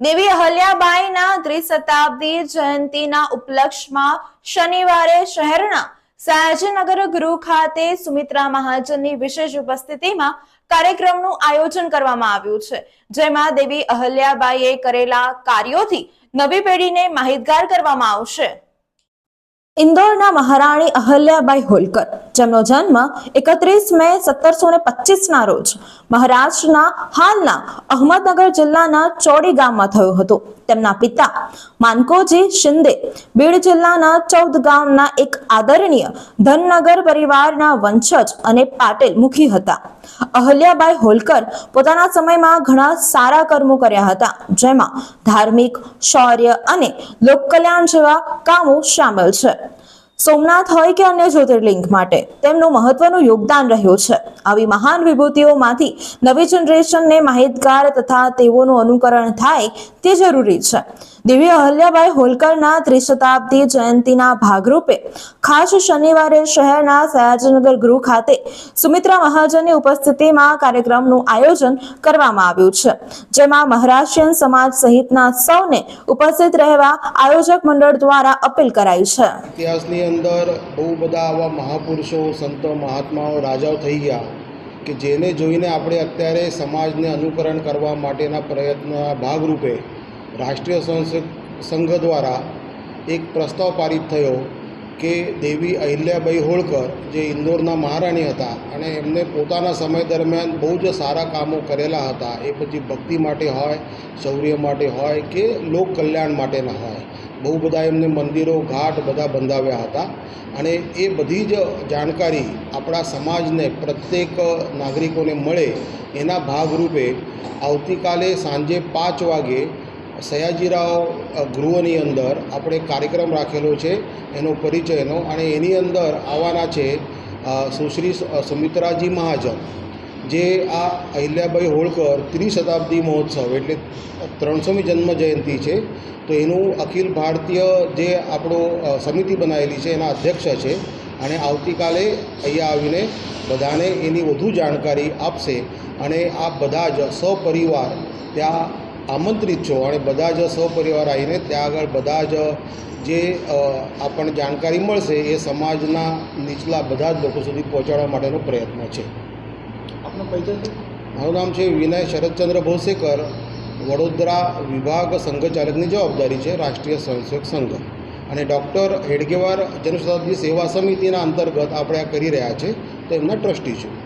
દેવી અહલ્યાબાઈના ત્રિશતાબ્દી જયંતિના ઉપલક્ષમાં શનિવારે શહેરના સયાજીનગર ગૃહ ખાતે સુમિત્રા મહાજનની વિશેષ ઉપસ્થિતિમાં કાર્યક્રમનું આયોજન કરવામાં આવ્યું છે, જેમાં દેવી અહલ્યાબાઈએ કરેલા કાર્યોથી નવી પેઢીને માહિતગાર કરવામાં આવશે. ઇન્દોરના મહારાણી અહલ્યાબાઈ હોલકર. જેમનો જન્મ એકત્રીસ મે સત્તરસો ને પચીસના રોજ મહારાષ્ટ્રના હાલના અહમદનગર જિલ્લાના ચોડી ગામમાં થયો હતો. તેમના પિતા માનકોજી શિંદે બીડ જિલ્લાના ચૌદ ગામના એક આદરણીય ધનનગર પરિવારના વંશજ અને પાટેલ મુખી હતા. અહલ્યાબાઈ હોલકર પોતાના સમયમાં ઘણા સારા કર્મો કર્યા હતા, જેમાં ધાર્મિક, શૌર્ય અને લોકકલ્યાણ જેવા કામો સામેલ છે. સોમનાથ હોય કે અન્ય જ્યોતિર્લિંગ માટે, તેમનું મહત્વનું યોગદાન રહ્યું છે. આવી મહાન વિભૂતિઓમાંથી નવી જનરેશનને માહિતગાર તથા તેઓનું અનુકરણ થાય તે જરૂરી છે. દેવી અહલ્યાબાઈ હોલકરના ત્રિશતાબ્દી જયંતિના ભાગરૂપે ખાસ શનિવારે શહેરના સયાજીનગર ગૃહ ખાતે સુમિત્રા મહાજનની ઉપસ્થિતિમાં કાર્યક્રમનું આયોજન કરવામાં આવ્યું છે. જેમાં મહારાષ્ટ્રીયન સમાજ સહિતના સૌને ઉપસ્થિત રહેવા આયોજક મંડળ દ્વારા અપીલ કરાઈ છે. ઇતિહાસની અંદર બહુ બધા આવા મહાપુરુષો, સંતો, મહાત્માઓ રાજાઓ થઈ ગયા કે જેને જોઈને આપણે અત્યારે સમાજને અનુકરણ કરવા માટેના પ્રયત્નના ભાગરૂપે રાષ્ટ્રીય સંઘ દ્વારા એક પ્રસ્તાવ પારિત થયો કે દેવી અહિલ્યાબાઈ હોળકર જે ઇન્દોરના મહારાણી હતા અને એમને પોતાના સમય દરમિયાન બહુ જ સારા કામો કરેલા હતા, એ પછી ભક્તિ માટે હોય, શૌર્ય માટે હોય કે લોક કલ્યાણ માટેના હોય, બહુ બધા એમને મંદિરો, ઘાટ બધા બંધાવ્યા હતા અને એ બધી જ જાણકારી આપણા સમાજને પ્રત્યેક નાગરિકોને મળે એના ભાગરૂપે આવતીકાલે સાંજે પાંચ વાગે સયાજીરાવ ગૃહની અંદર આપણે કાર્યક્રમ રાખેલો છે, એનો પરિચયનો અને એની અંદર આવવાના છે સુશ્રી સુમિત્રાજી મહાજન, જે આ અહિલ્યાબાઈ હોળકર ત્રિશતાબ્દી મહોત્સવ એટલે ત્રણસોમી જન્મ જયંતિ છે, તો એનું અખિલ ભારતીય જે આપણો સમિતિ બનાવેલી છે, એના અધ્યક્ષ છે, અને આવતીકાલે અહીંયા આવીને બધાને એની વધુ જાણકારી આપશે અને આ બધા જ સપરિવાર ત્યાં આમંત્રિત છો અને બધા જ સપરિવાર આવીને ત્યાં આગળ બધા જ જે આપણને જાણકારી મળશે એ સમાજના નીચલા બધા જ લોકો સુધી પહોંચાડવા માટેનો પ્રયત્ન છે. આપનો પરિચય મારું નામ છે વિનય શરદચંદ્ર ભોસેકર વડોદરા વિભાગ સંઘચાલકની જવાબદારી છે રાષ્ટ્રીય સ્વયંસેવક સંઘ. અને ડૉક્ટર હેડગેવાર જનશતાબ્દી સેવા સમિતિના અંતર્ગત આપણે આ કરી રહ્યા છે તો એમના ટ્રસ્ટી છું.